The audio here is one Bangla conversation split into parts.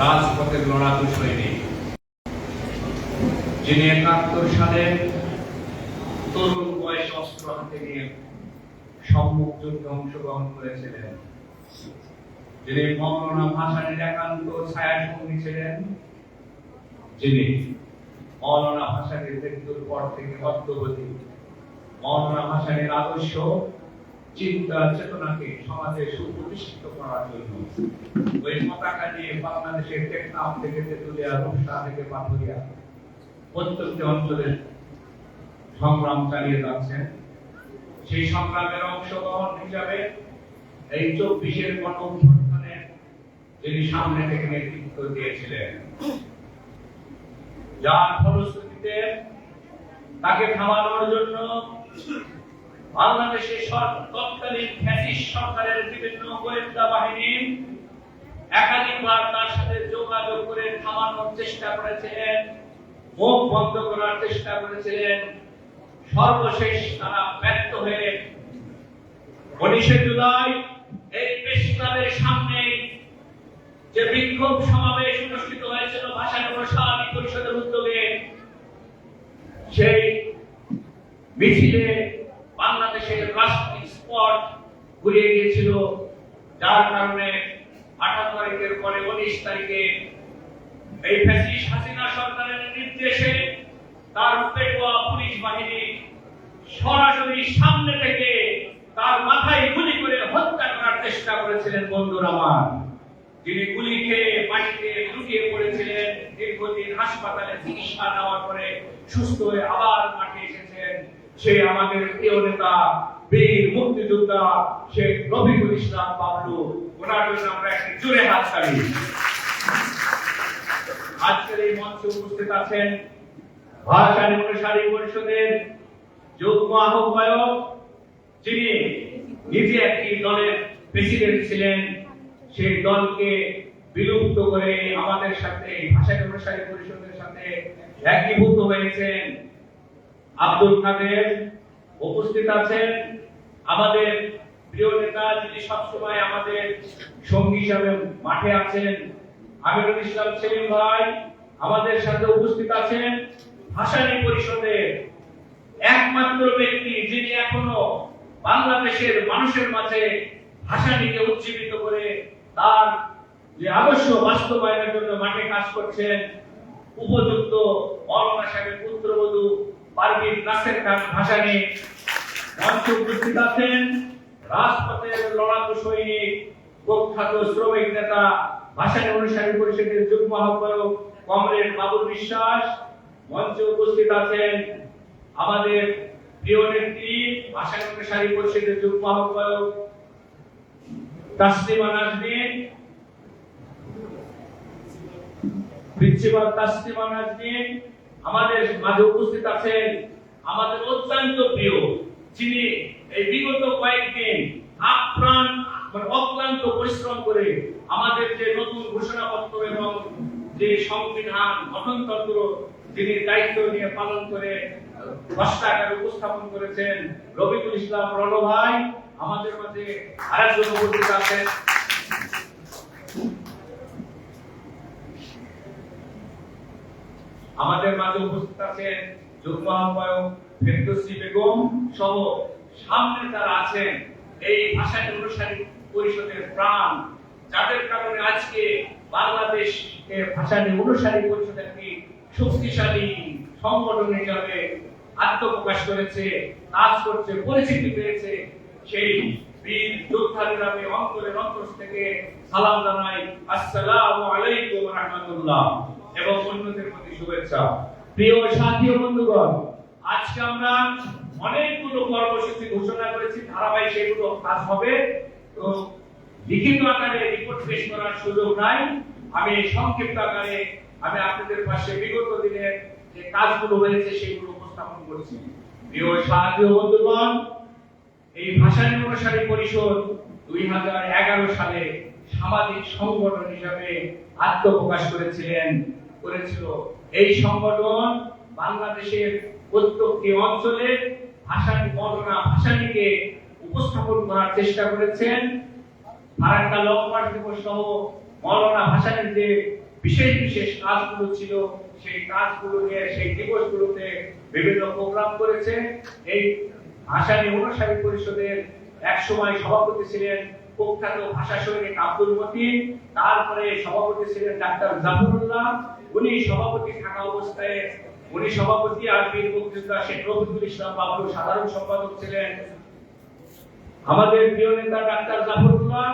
রাজপথের লড়াকু সৈনিক। যিনি একাত্তর সালে তরুণ বয়স অস্ত্র হাতে নিয়ে সম্মুখ যুদ্ধে অংশগ্রহণ করেছিলেন। যিনি মৌলানা ভাসানের একান্ত ছায়া সঙ্গী ছিলেন। যিনি মৌলানা ভাসানের মৃত্যুর পর থেকে অদ্যবধি মৌলানা ভাসানের আদর্শ চিন্তা চেতনাকে সমাজে সুপ্রতিষ্ঠিত করার জন্য। ওই পতাকা নিয়ে বাংলাদেশের টেকনাফ থেকে তেতুলিয়া, রূপসা থেকে পাথুরিয়া প্রত্যেকটি অঞ্চলে সংগ্রাম চালিয়ে যাচ্ছেন। সেই সংগ্রামের অংশগ্রহণ হিসাবে এই চব্বিশের গণ অভ্যুত্থানে যিনি সামনে থেকে নেতৃত্ব দিয়েছিলেন, যার ফলশ্রুতিতে তাকে থামানোর জন্য বাংলাদেশের তৎকালীন ফ্যাসিস্ট সরকারের বিভিন্ন গোয়েন্দা বাহিনী একাধিকবার তার সাথে যোগাযোগ করে থামানোর চেষ্টা করেছিলেন, মুখ বন্ধ করার চেষ্টা করেছিলেন। সর্বশেষ তারা ব্যর্থ হয়ে উনিশে জুলাই এই প্রেসক্লাবের সামনে যে বিক্ষোভ সমাবেশ অনুষ্ঠিত হয়েছিল ভাষা প্রসারী পরিষদের উদ্যোগে, সেই মিছিলে স্পট ঘুরিয়ে গিয়েছিল, যার কারণে আঠারো তারিখের পরে উনিশ তারিখে এই ফ্যাসিস্ট হাসিনা সরকারের নির্দেশে তার পেটোয়া পুলিশ বাহিনী সরাসরি সামনে থেকে তার মাথায় গুলি করে হত্যা করার চেষ্টা করেছিলেন বন্ধুরা আমার। যিনি গুলি খেয়ে মাটিতে লুটিয়ে পড়েছিলেন, দীর্ঘদিন হাসপাতালে চিকিৎসা নেওয়ার পরে সুস্থ হয়ে আবার মাঠে এসেছেন, সে আমাদের প্রিয় নেতা বীর মুক্তিযোদ্ধা শেখ রফিকুল ইসলাম বাবলু ওনার জন্য আমরা একটি জোরে হাত তালি আজকের এই মঞ্চে উপস্থিত আছেন ভাষা অনুসারী পরিষদের যুগ্ম আহ্বায়ক, যিনি নিজে একটি দলের প্রেসিডেন্ট ছিলেন, সেই দলকে বিলুপ্ত করে আমাদের সাথে ভাষা অনুসারী পরিষদের সাথে একীভূত হয়েছেন আব্দুল কাদের। উপস্থিত আছেন আমাদের প্রিয় নেতা যিনি সবসময় আমাদের সঙ্গী হিসাবে মাঠে আছেন, আমিরুল ইসলাম সেলিম ভাই, আমাদের সাথে উপস্থিত আছেন ভাষানী পরিষদের একমাত্র ব্যক্তি যিনি এখনও বাংলাদেশের মানুষের মাঝে ভাষানীকে উজ্জীবিত করে তার যে আদর্শ বাস্তবায়নের জন্য মাঠে কাজ করছেন, উপযুক্ত মৌলানা সাহেবের পুত্রবধূ পারভিন নাসের খান ভাসানী। মঞ্চে উপস্থিত আছেন রাজপথের লড়াকু সৈনিক, প্রখ্যাত শ্রমিক নেতা, ভাসানী অনুসারী পরিষদের যুগ্ম আহ্বায়ক কমরেড বাবুল বিশ্বাস, মঞ্চে উপস্থিত আছেন আমাদের প্রিয় নেত্রী, ভাসানী অনুসারী পরিষদের যুগ্ম আহ্বায়ক তাসলিমা নাজনীন প্রিন্সিপাল তাসলিমা নাজনীন আমাদের মাঝে উপস্থিত আছেন আমাদের অত্যন্ত প্রিয়, যিনি এই বিগত কয়েকদিন আপ্রাণ মানে অক্লান্ত পরিশ্রম করে আমাদের যে নতুন ঘোষণাপত্র এবং যে সংবিধান গঠনতন্ত্র, যিনি দায়িত্ব নিয়ে পালন করে রাষ্ট্রাকারে উপস্থাপন করেছেন রবিকুল ইসলাম রণ ভাই আমাদের মাঝে আরেকজন উপস্থিত আছেন। আমাদের মাঝে উপস্থিত আছেন যুগ্ম আহ্বায়ক বেগম সহ সামনে যারা আছেন, এই অনুসারী পরিষদের প্রাণ, যাদের কারণে আজকে বাংলাদেশকে ভাষা অনুসারী পরিষদ একটি শক্তিশালী সংগঠন হিসাবে আত্মপ্রকাশ করেছে, কাজ করছে, পরিচিতি পেয়েছে, সেই বীর যোদ্ধাদের আমি অন্তরের অন্তর থেকে সালাম জানাই। আসসালামু আলাইকুম রহমতুল্লাহ। এবং অন্যদের প্রতি শুভেচ্ছা। প্রিয় সাথী ও বন্ধুগণ, আজকে আমরা অনেকগুলো কর্মসূচি ঘোষণা করেছি, ধারাবাহিক সেগুলো কাজ হবে। তো লিখিত আকারে রিপোর্ট পেশ করার সুযোগ নাই। আমি সংক্ষিপ্ত আকারে আমি আপনাদের পাশে বিগত দিনের যে কাজগুলো হয়েছে সেগুলো উপস্থাপন করছি। প্রিয় ও বন্ধুগণ, এই ভাষা অনুসারী পরিষদ দুই হাজার এগারো সালে সামাজিক সংগঠন হিসাবে আত্মপ্রকাশ করেছিলেন। করেছিল। এই সংগঠন বাংলাদেশের প্রত্যেকটি অঞ্চলে ভাষাটি বর্ণনা, ভাষাটিকে উপস্থাপন করার চেষ্টা করেছেন। ফারাক্কা লং মার্চ দিবস সহ মৌলানা ভাসানের যে বিশেষ বিশেষ কাজগুলো ছিল, সেই কাজগুলো নিয়ে সেই দিবসগুলোতে বিভিন্ন প্রোগ্রাম করেছে। এই ভাষানী অনুসারী পরিষদের এক সময় সভাপতি ছিলেন প্রখ্যাত ভাষা সৈনিক আব্দুল মতিন, তারপরে সভাপতি ছিলেন ডাক্তার জাফরুল্লাহ উনি সভাপতি থাকা অবস্থায়, উনি সভাপতি আর বীর মুক্তিযোদ্ধা শেখ রফিকুল ইসলাম বাবুর সাধারণ সম্পাদক ছিলেন। আমাদের প্রিয় নেতা ডাক্তার জাফরুল্লাহ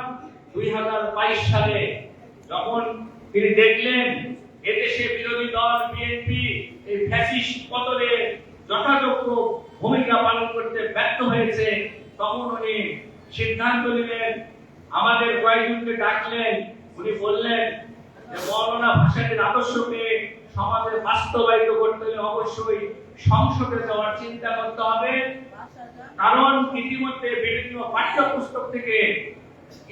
দুই হাজার বাইশ সালে যখন তিনি দেখলেন এদেশে বিরোধী দল, বিএনপি, এই ফ্যাসিস্ট পতনে যথাযোগ্য ভূমিকা পালন করতে ব্যর্থ হয়েছে, তখন উনি সিদ্ধান্ত নিলেন, আমাদের কয়েকজনকে ডাকলেন, উনি বললেন যে মৌলানা আদর্শকে সমাজে বাস্তবায়িত করতে হলে অবশ্যই সংসদে যাওয়ার চিন্তা করতে হবে। কারণ ইতিমধ্যে বিভিন্ন পাঠ্যপুস্তক থেকে,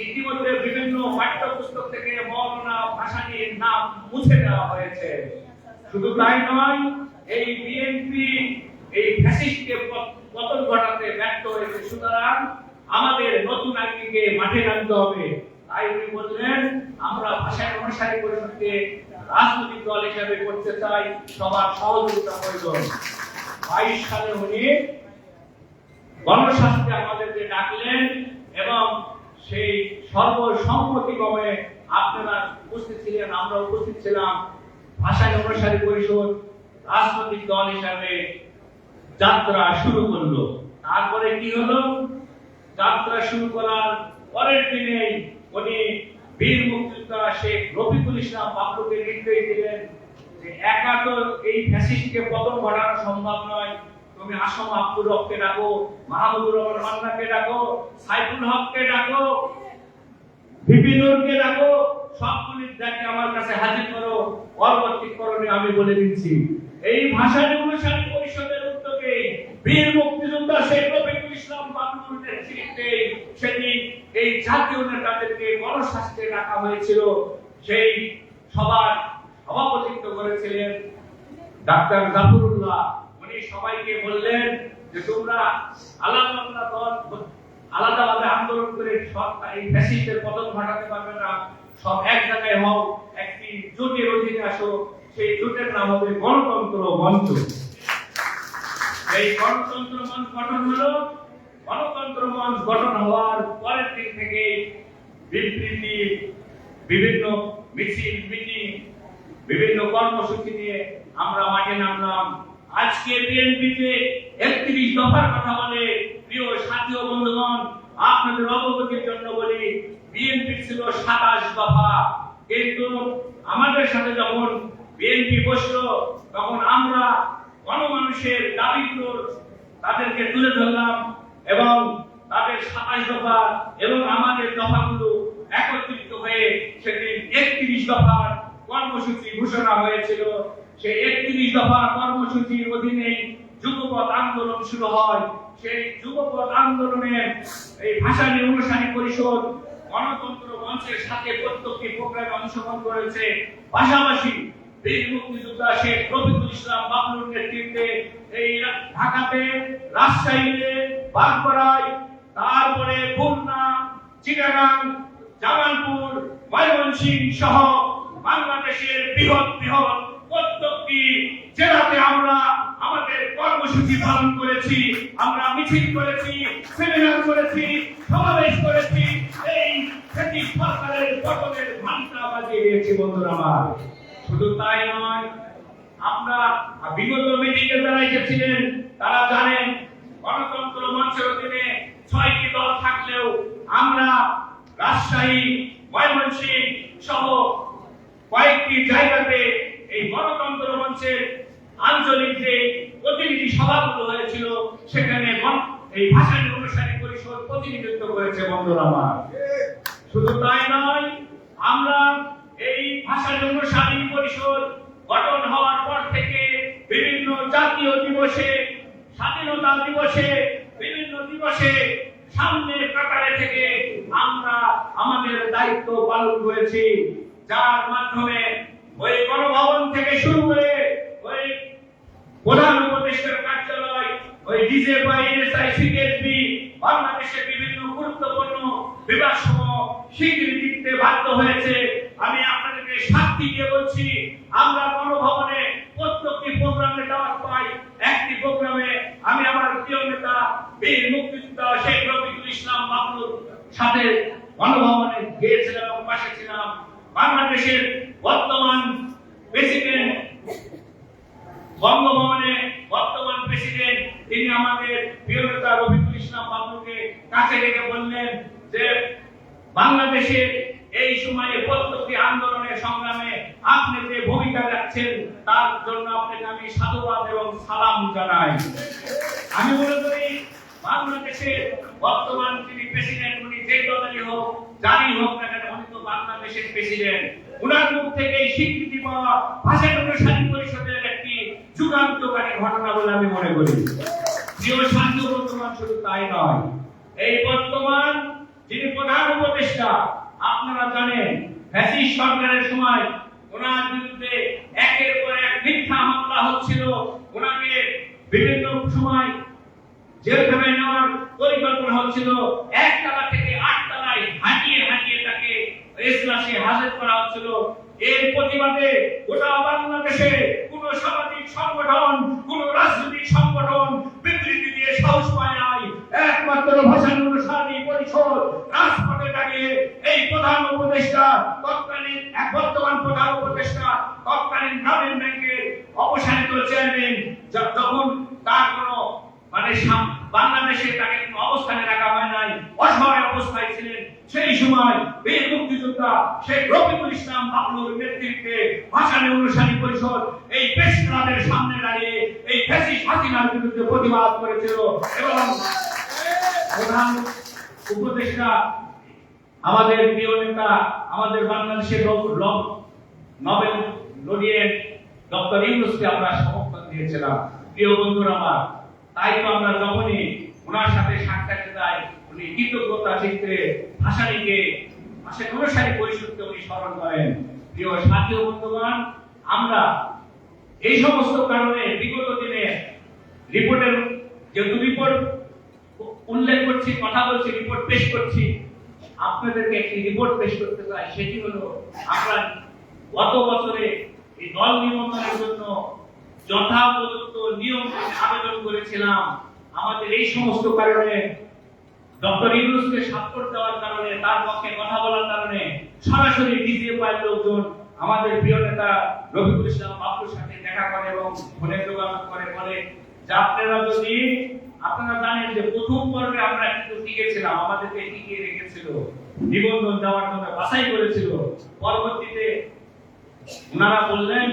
ইতিমধ্যে বিভিন্ন পাঠ্যপুস্তক থেকে মৌলানা ভাসানীর নাম মুছে দেওয়া হয়েছে। শুধু তাই নয়, এই বিএনপি এই ফ্যাসিস্টকে পতন ঘটাতে ব্যর্থ হয়েছে। সুতরাং আমাদের নতুন আঙ্গিকে মাঠে নামতে হবে। তাই উনি বললেন, আমরা ভাষায় অনুসারী পরিষদকে রাজনৈতিক দল হিসাবে করতে চাই, সবার সহযোগিতা প্রয়োজন। বাইশ সালে উনি গণস্বাস্থ্যে আমাদেরকে ডাকলেন এবং সেই সর্বসম্মতিক্রমে আপনারা উপস্থিত ছিলেন, আমরা উপস্থিত ছিলাম। ভাষা অনুসারী পরিষদ রাজনৈতিক দল হিসাবে যাত্রা শুরু করল। তারপরে কি হলো? যাত্রা শুরু করার পরের দিনেই উনি বীর মুক্তিযোদ্ধা শেখ রফিকুল ইসলাম বাবুকে নির্দেশ দিলেন যে একা তো এই ফ্যাসিস্টকে পতন ঘটানো সম্ভব নয়। তুমি আসম আব্দুর হককে ডাকো, মাহমুদুর রহমান মান্নাকে ডাকো, সাইফুল হককে ডাকো বিপিনুরকে ডাকো, সবগুলি ডাকে আমার কাছে হাজির করো, পরবর্তী করণীয় আমি বলে দিচ্ছি। এই ভাষা অনুসারী পরিষদের উদ্যোগে বীর মুক্তিযোদ্ধা শেখ রফিকুল ইসলাম বাবুর নেতৃত্বে সেদিন এই জাতীয় নেতাদেরকে গণস্বাস্থ্যে রাখা হয়েছিল, সেই সবার সভাপতিত্ব করেছিলেন ডাক্তার জাফরুল্লাহ। উনি সবাইকে বললেন যে, তোমরা আলাদা আলাদা দল আলাদাভাবে আন্দোলন করে এই ফ্যাসিস্টের পতন ঘটাতে পারবে না। সব এক জায়গায় হও, একটি জোটের অধীনে আসো। সেই জোটের নাম হবে গণতন্ত্র মঞ্চ। এই গণতন্ত্র মঞ্চ গঠন হলো গণতন্ত্র মঞ্চ গঠন হওয়ার পরের দিন থেকে বিবৃতি বিভিন্ন মিছিল, মিটিং, বিভিন্ন কর্মসূচি নিয়ে আমরা মাঠে নামলাম। আজকে বিএনপিতে একত্রিশ দফার কথা বলে প্রিয় সাথী ও বন্ধুগণ, আপনাদের অবগতির জন্য বলি, বিএনপি ছিল সাতাশ দফা। কিন্তু আমাদের সাথে যখন বিএনপি বসল, তখন আমরা গণমানুষের দাবিগুলো তাদেরকে তুলে ধরলাম। এবং তাদের সাতাশ দফা এবং আমাদের দফাগুলো একত্রিত হয়ে সেদিন একত্রিশ দফার কর্মসূচি ঘোষণা হয়েছিল। সেই একত্রিশ দফা কর্মসূচির অধীনে যুগপথ আন্দোলন শুরু হয়। সেই যুগপথ আন্দোলনের এই ভাষানী অনুসারী পরিষদ গণতন্ত্র মঞ্চের সাথে প্রত্যেকটি প্রোগ্রামে অংশগ্রহণ করেছে। পাশাপাশি মুক্তিযোদ্ধা শেখ রফিকুল ইসলাম বাবলুর নেতৃত্বে এই ঢাকাতে রাজশাহীতে বাগপাড়ায় তারপরে খুলনা, চিটাগাং, জামালপুর, ময়মনসিংহ সহ বাংলাদেশের বৃহৎ বৃহৎ প্রত্যেকটি জেলাতে আমরা আমাদের কর্মসূচি পালন করেছি। আমরা মিছিল করেছি, সেমিনার করেছি, সমাবেশ করেছি। এই সেটি সরকারের গঠনের ঘণ্টা বাজিয়ে দিয়েছি, বন্ধুরা আমার। শুধু তাই নয়, আমরা বিগত মিটিংয়ে যারা এসেছিলেন, তারা জানেন, গণতন্ত্র অধীনে ছয়টি দল থাকলেও আমরা রাজশাহী, ময়মনসিংহ সহ কয়েকটি জায়গাতে এই গণতন্ত্র মঞ্চের আঞ্চলিক যে প্রতিনিধি সভাগুলো হয়েছিল সেখানে এই ভাষা অনুসারী পরিষদ প্রতিনিধিত্ব করেছে বন্ধুরা আমার। শুধু তাই নয়, আমরা এই ভাষা অনুসারী পরিষদ গঠন হওয়ার পর থেকে বিভিন্ন জাতীয় দিবসে, স্বাধীনতা দিবসে, বিভিন্ন দিবসে সামনে কাতারে থেকে আমরা আমাদের দায়িত্ব পালন করেছি। যার মাধ্যমে ওই গণভবন থেকে শুরু করে ওই প্রধান উপদেষ্টার কার্যালয়, ওই ডিজে বা এনএসআই সিকেএসবি বাংলাদেশের বিভিন্ন গুরুত্বপূর্ণ বিভাগ সমূহ স্বীকৃতি দিতে বাধ্য হয়েছে। আমি আপনাদেরকে সাক্ষী দিয়ে বলছি, আমরা গণভবনে প্রত্যেকটি প্রোগ্রামে দাওয়াত পাই। একটি প্রোগ্রামে আমি আমার প্রিয় নেতা বীর মুক্তিযোদ্ধা শেখ রফিকুল ইসলাম বাবলুর সাথে গণভবনে গিয়েছিলাম এবং পাশে ছিলাম। বাংলাদেশের বর্তমান প্রেসিডেন্ট, বঙ্গভবনে বর্তমান প্রেসিডেন্ট, তিনি আমাদের প্রিয় নেতা রফিকুল ইসলাম বাবুকে কাছে রেখে বললেন যে, বাংলাদেশের এই সময়ে প্রত্যেকটি আন্দোলনের সংগ্রামে আপনি যে ভূমিকা রাখছেন, তার জন্য আপনাকে আমি সাধুবাদ এবং সালাম জানাই। আমি মনে করি বাংলাদেশের বর্তমান যিনি প্রেসিডেন্ট উনি যে দলেরই হোক, যারই হোক না কেন, উনি তো বাংলাদেশের প্রেসিডেন্ট উনার মুখ থেকে স্বীকৃতি পাওয়া ভাষা অনুসারী পরিষদের একটি যুগান্তকারী ঘটনা বলে আমি মনে করি। প্রিয় শান্ত বর্তমান শুধু তাই নয়, এই বর্তমান যিনি প্রধান উপদেষ্টা আপনারা জানেন, ফ্যাসিস্ট সরকারের সময় ওনার বিরুদ্ধে একের পর এক মিথ্যা মামলা হচ্ছিল। ওনাকে বিভিন্ন সময় জেলখানায় নেওয়ার পরিকল্পনা হচ্ছিল। একতলা থেকে আটতলায় হাঁটিয়ে হাঁটিয়ে তাকে এজলাসে হাজির করা হচ্ছিল। এর প্রতিবাদে গোটা বাংলাদেশে কোন সামাজিক সংগঠন, কোন রাজনৈতিক সংগঠন বিবৃতি দিয়ে সাহস পায় নাই একমাত্র ভাষানুসারী পরিষদ, রাজপথে দাঁড়িয়ে এই প্রধান উপদেষ্টা, তৎকালীন, এক বর্তমান প্রধান উপদেষ্টা, তৎকালীন গ্রামীণ ব্যাংকের অবসানিত চেয়ারম্যান যখন তার কোনো মানে বাংলাদেশে তাকে অবস্থানে রাখা হয় নাই, অসহায় অবস্থায় ছিলেন, সেই সময় বীর মুক্তিযোদ্ধা শেখ রফিকুল ইসলাম বাবলুর নেতৃত্বে ভাষানী অনুসারী পরিষদ এই ক্লাবের সামনে দাঁড়িয়ে এই ফ্যাসিস্ট হাসিনার বিরুদ্ধে প্রতিবাদ করেছিল এবং প্রধান উপদেষ্টা, আমাদের প্রিয় নেতা, আমাদের বাংলাদেশের নোবেল লরিয়েট ডক্টর ইউনুসকে আমরা সমর্থন দিয়েছিলাম। প্রিয় বন্ধুরা আমার, তাই তো আমরা যখনই ওনার সাথে সাক্ষাৎ যাই উনি কৃতজ্ঞতা চিত্রে ভাষানীকে ভাষা অনুসারী পরিষদকে উনি স্মরণ করেন। প্রিয় সাথী বন্ধুগণ, আমরা এই সমস্ত কারণে বিগত দিনে রিপোর্টের যেহেতু রিপোর্ট উল্লেখ করছি, কথা বলছি রিপোর্ট পেশ করছি। আপনাদেরকে একটি রিপোর্ট পেশ করতে চাই, সেটি হলো আমরা গত বছরে এই দল নিবন্ধনের জন্য যথাপযুক্ত নিয়ম আবেদন করেছিলাম। আমাদের এই সমস্ত কারণে ডক্টর ইউনুসকে সাপোর্ট দেওয়ার কারণে, তার পক্ষে কথা বলার কারণে সরাসরি ডিজিএফআই লোকজন আমাদের প্রিয় নেতা রফিকুল ইসলাম বাবুর সাথে দেখা করে এবং ফোনে যোগাযোগ করে বলে, যে আপনারা যদি আপনারা জানেন যে প্রথম পর্বে আমরা কিন্তু টিকেছিলাম, আমাদেরকে টিকিয়ে রেখেছিল, নিবন্ধন দেওয়ার জন্য বাছাই করেছিল। পরবর্তীতে ওনারা বললেন,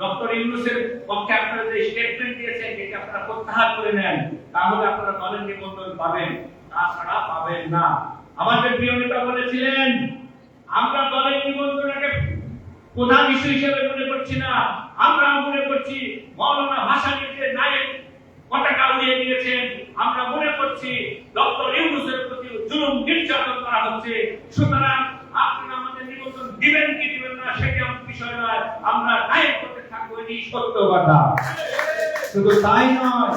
ডক্টর ইউনুসের পক্ষে আপনারা যে স্টেটমেন্ট দিয়েছেন এটি আপনারা প্রত্যাহার করে নেন, তাহলে আপনারা দলের নিবন্ধন পাবেন, তাছাড়া পাবেন না। আমাদের প্রিয় নেতা বলেছিলেন, আমরা দলের নিবন্ধনকে প্রধান ইস্যু হিসেবে মনে করছি না, আমরা মনে করছি মৌলানা ভাসানীর যে নায়ক পতাকা উড়িয়ে দিয়েছেন। আমরা মনে করছি ডক্টর ইউনুসের প্রতি জুলুম, নির্যাতন করা হচ্ছে। সুতরাং আপনারা আমাদের নিবন্ধন দিবেন কি দিবেন না, সেটা আমার বিষয় নয়। আমরা নায়ক করতে থাকব, এটি সত্য কথা। শুধু তাই নয়,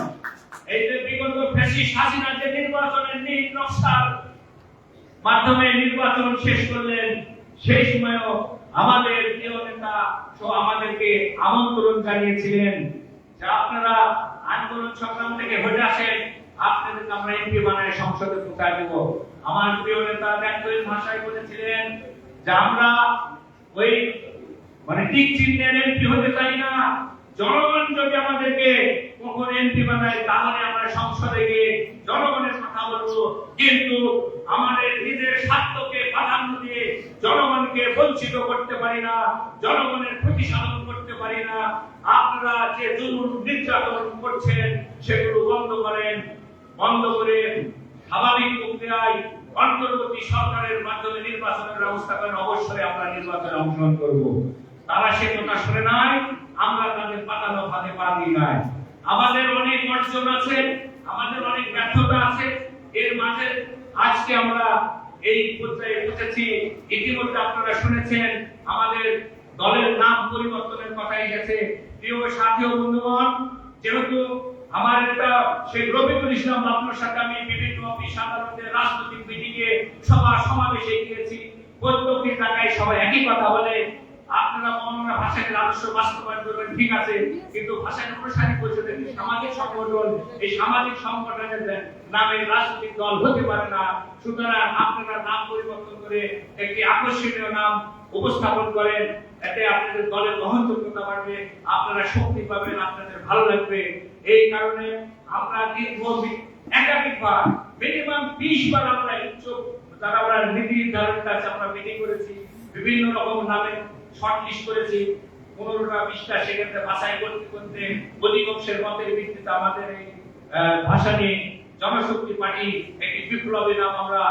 এই যে বিগত ফ্যাসিস্ট হাসিনার যে নির্বাচনের নীল নকশার মাধ্যমে নির্বাচন শেষ করলেন, সেই সময়ও আমাদের প্রিয় নেতা আমাদেরকে আমন্ত্রণ জানিয়েছিলেন। যে আপনারা আন্দোলন সংগ্রাম থেকে হয়ে আসেন আপনাদেরকে আমরা এমপি বানায় সংসদে ঢুকাই দেব। আমার প্রিয় নেতা ব্যক্তিগত ভাষায় বলেছিলেন যে আমরা ওই মানে টিক চিহ্নের এমপি হতে চাই না। জনগণ যদি আমাদেরকে কখন এমপি বানায়, তাহলে আমরা সংসদে গিয়ে জনগণের কথা বলব। কিন্তু আমাদের নিজের স্বার্থকে প্রাধান্য দিয়ে জনগণকে বঞ্চিত করতে পারি না। জনগণের ক্ষতি সাধন পারি না। আপনারা যে জুলুম নির্যাতন করছেন, সেগুলো বন্ধ করেন। বন্ধ করে স্বাভাবিক প্রক্রিয়ায় অন্তর্বর্তী সরকারের মাধ্যমে নির্বাচনের ব্যবস্থা করেন। অবশ্যই আমরা নির্বাচনে অংশগ্রহণ করব। তারা সে কথা শুনে নাই, আমরা তাদের পাতানো ফাঁদে পা নাই। আমাদের অনেক অর্জন আছে, আমাদের অনেক ব্যর্থতা আছে। এর মাঝে আজকে আমরা এই পর্যায়ে পৌঁছেছি ইতিমধ্যে আপনারা শুনেছেন, আমাদের দলের নাম পরিবর্তনের কথা এসেছে প্রিয় সাথী ও বন্ধুগণ, যেহেতু আমার নেতা সেই রফিকুল ইসলাম বাবুর সাথে আমি বিভিন্ন অফিস, আদালতে, রাজনৈতিক মিটিংয়ে, সভা, সমাবেশে গিয়েছি। প্রত্যেকটি জায়গায় সবাই একই কথা বলে, আপনারা মৌলানা ভাষাকে আদর্শ বাস্তবায়ন করবেন, ঠিক আছে, কিন্তু ভাষাকে পরিষদের যে সামাজিক সংগঠন, এই সামাজিক সংগঠনের নামে রাজনৈতিক দল হতে পারে না। সুতরাং আপনারা নাম পরিবর্তন করে একটি আকর্ষণীয় নাম উপস্থাপন করেন। এতে আপনাদের দলের গ্রহণযোগ্যতা বাড়বে আপনারা শক্তি পাবেন, আপনাদের ভালো লাগবে। এই কারণে আমরা দীর্ঘ একাধিকবার মিনিমাম বিশ বার আমরা ইচ্ছুক। যারা আমরা নীতি নির্ধারণের কাছে আমরা মিটিং করেছি, বিভিন্ন রকম নামে শর্ট লিস্ট করেছি। পনেরোটা, বিশটা, সেক্ষেত্রে বাছাই করতে করতে অধিকাংশের মতের ভিত্তিতে আমাদের এই ভাষা নিয়ে জনশক্তি পার্টি একটি বিপ্লবী নাম আমরা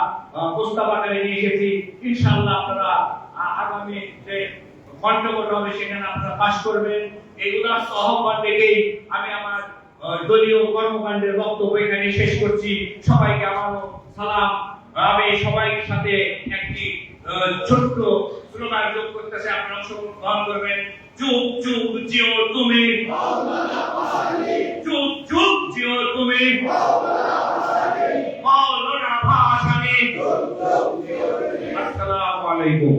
প্রস্তাব আকারে নিয়ে এসেছি। ইনশাআল্লাহ আপনারা আগামী যে কণ্ঠকট হবে, সেখানে আপনারা পাশ করবেন। উদার্ত আহ্বান দেখেই আমি আমার দলীয় কর্মকাণ্ডের বক্তব্য এখানে শেষ করছি। সবাইকে আমারও সালাম। আমি সবাইয়ের সাথে একটি ছোট্ট স্লোগান যোগ করতেছে। আপনারা অংশগ্রহণ গ্রহণ করবেন। চুপ চুপ, জিও, তুমি। চুপ চুপ, জিও, তুমি। আসসালামু আলাইকুম।